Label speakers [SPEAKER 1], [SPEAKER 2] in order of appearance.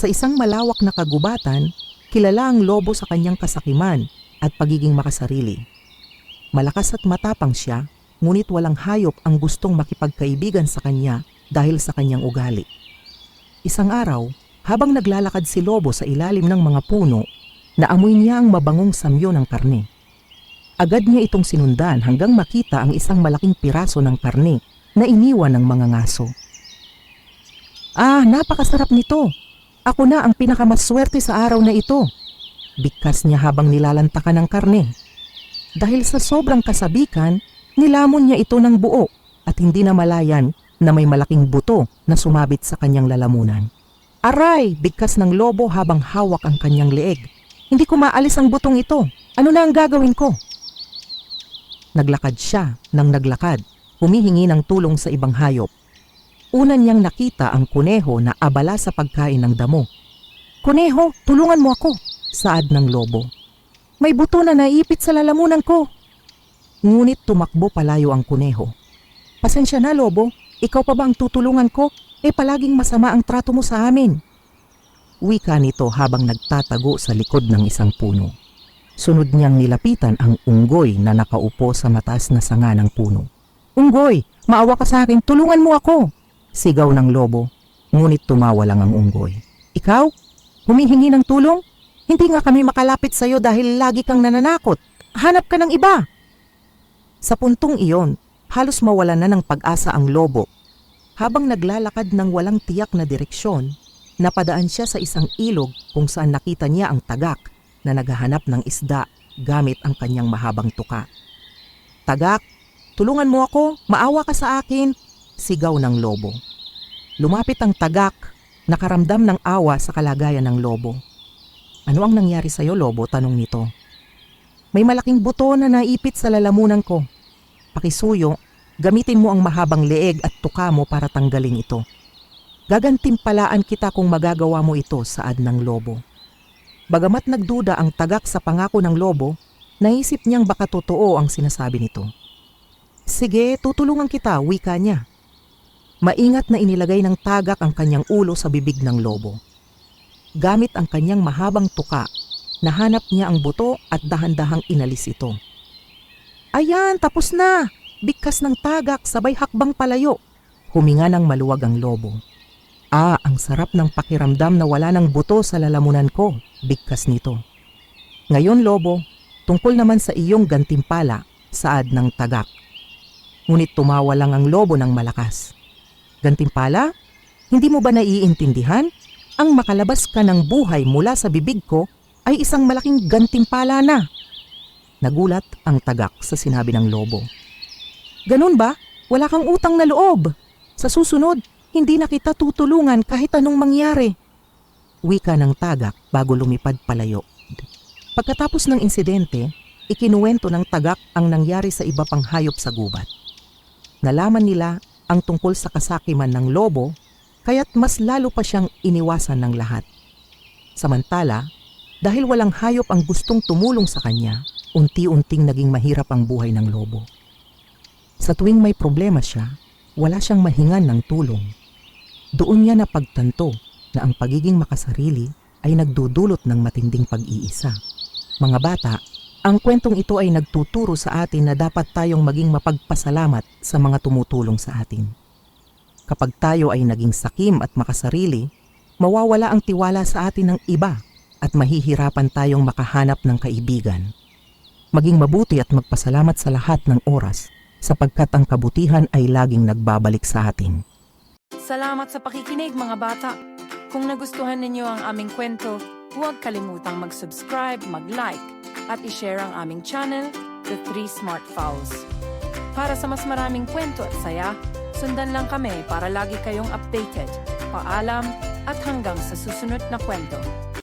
[SPEAKER 1] Sa isang malawak na kagubatan, kilala ang lobo sa kanyang kasakiman at pagiging makasarili. Malakas at matapang siya, ngunit walang hayop ang gustong makipagkaibigan sa kanya dahil sa kanyang ugali. Isang araw, habang naglalakad si Lobo sa ilalim ng mga puno, naamoy niya ang mabangong samyo ng karne. Agad niya itong sinundan hanggang makita ang isang malaking piraso ng karne na iniwan ng mga ngaso. Ah, napakasarap nito. Ako na ang pinakamaswerte sa araw na ito. Bigkas niya habang nilalantakan ng karne. Dahil sa sobrang kasabikan, nilamon niya ito ng buo at hindi na malayan na may malaking buto na sumabit sa kanyang lalamunan. Aray! Bigkas ng lobo habang hawak ang kanyang leeg. Hindi ko maalis ang butong ito. Ano na ang gagawin ko? Naglakad siya ng naglakad, humihingi ng tulong sa ibang hayop. Una niyang nakita ang kuneho na abala sa pagkain ng damo. Kuneho, tulungan mo ako, saad ng lobo. May buto na naipit sa lalamunan ko. Ngunit tumakbo palayo ang kuneho. Pasensya na, lobo. Ikaw pa ba ang tutulungan ko? Eh palaging masama ang trato mo sa amin. Wika nito habang nagtatago sa likod ng isang puno. Sunod niyang nilapitan ang unggoy na nakaupo sa mataas na sanga ng puno. Unggoy, maawa ka sa akin, tulungan mo ako! Sigaw ng lobo, ngunit tumawa lang ang unggoy. Ikaw? Humihingi ng tulong? Hindi nga kami makalapit sa'yo dahil lagi kang nananakot. Hanap ka ng iba! Sa puntong iyon, halos mawalan na ng pag-asa ang lobo. Habang naglalakad ng walang tiyak na direksyon, napadaan siya sa isang ilog kung saan nakita niya ang tagak na naghahanap ng isda gamit ang kanyang mahabang tuka. Tagak, tulungan mo ako, maawa ka sa akin, sigaw ng lobo. Lumapit ang tagak, nakaramdam ng awa sa kalagayan ng lobo. Ano ang nangyari sa'yo, lobo? Tanong nito. May malaking buto na naipit sa lalamunan ko. Pakisuyo, gamitin mo ang mahabang leeg at tuka mo para tanggalin ito. Gagantimpalaan kita kung magagawa mo ito, saad ng lobo. Bagamat nagduda ang tagak sa pangako ng lobo, naisip niyang baka totoo ang sinasabi nito. Sige, tutulungan kita, wika niya. Maingat na inilagay ng tagak ang kanyang ulo sa bibig ng lobo. Gamit ang kanyang mahabang tuka, nahanap niya ang buto at dahan-dahang inalis ito. Ayan, tapos na! Bigkas ng tagak sabay hakbang palayo. Huminga ng maluwag ang lobo. Ah, ang sarap ng pakiramdam na wala ng buto sa lalamunan ko, bigkas nito. Ngayon, lobo, tungkol naman sa iyong gantimpala, saad ng tagak. Ngunit tumawa lang ang lobo ng malakas. Gantimpala? Hindi mo ba naiintindihan? Ang makalabas ka ng buhay mula sa bibig ko ay isang malaking gantimpala na. Nagulat ang tagak sa sinabi ng lobo. Ganun ba? Wala kang utang na loob. Sa susunod, hindi na kita tutulungan kahit anong mangyari. Wika ng tagak bago lumipad palayo. Pagkatapos ng insidente, ikinuwento ng tagak ang nangyari sa iba pang hayop sa gubat. Nalaman nila ang tungkol sa kasakiman ng lobo, kaya't mas lalo pa siyang iniwasan ng lahat. Samantala, dahil walang hayop ang gustong tumulong sa kanya, unti-unting naging mahirap ang buhay ng lobo. Sa tuwing may problema siya, wala siyang mahingan ng tulong. Doon niya napagtanto na ang pagiging makasarili ay nagdudulot ng matinding pag-iisa. Mga bata, ang kwentong ito ay nagtuturo sa atin na dapat tayong maging mapagpasalamat sa mga tumutulong sa atin. Kapag tayo ay naging sakim at makasarili, mawawala ang tiwala sa atin ng iba at mahihirapan tayong makahanap ng kaibigan. Maging mabuti at magpasalamat sa lahat ng oras sapagkat ang kabutihan ay laging nagbabalik sa atin.
[SPEAKER 2] Salamat sa pakikinig mga bata. Kung nagustuhan ninyo ang aming kwento, huwag kalimutang mag-subscribe, mag-like, at i-share ang aming channel, The Three Smart Fowls. Para sa mas maraming kwento at saya, sundan lang kami para lagi kayong updated. Paalam at hanggang sa susunod na kwento.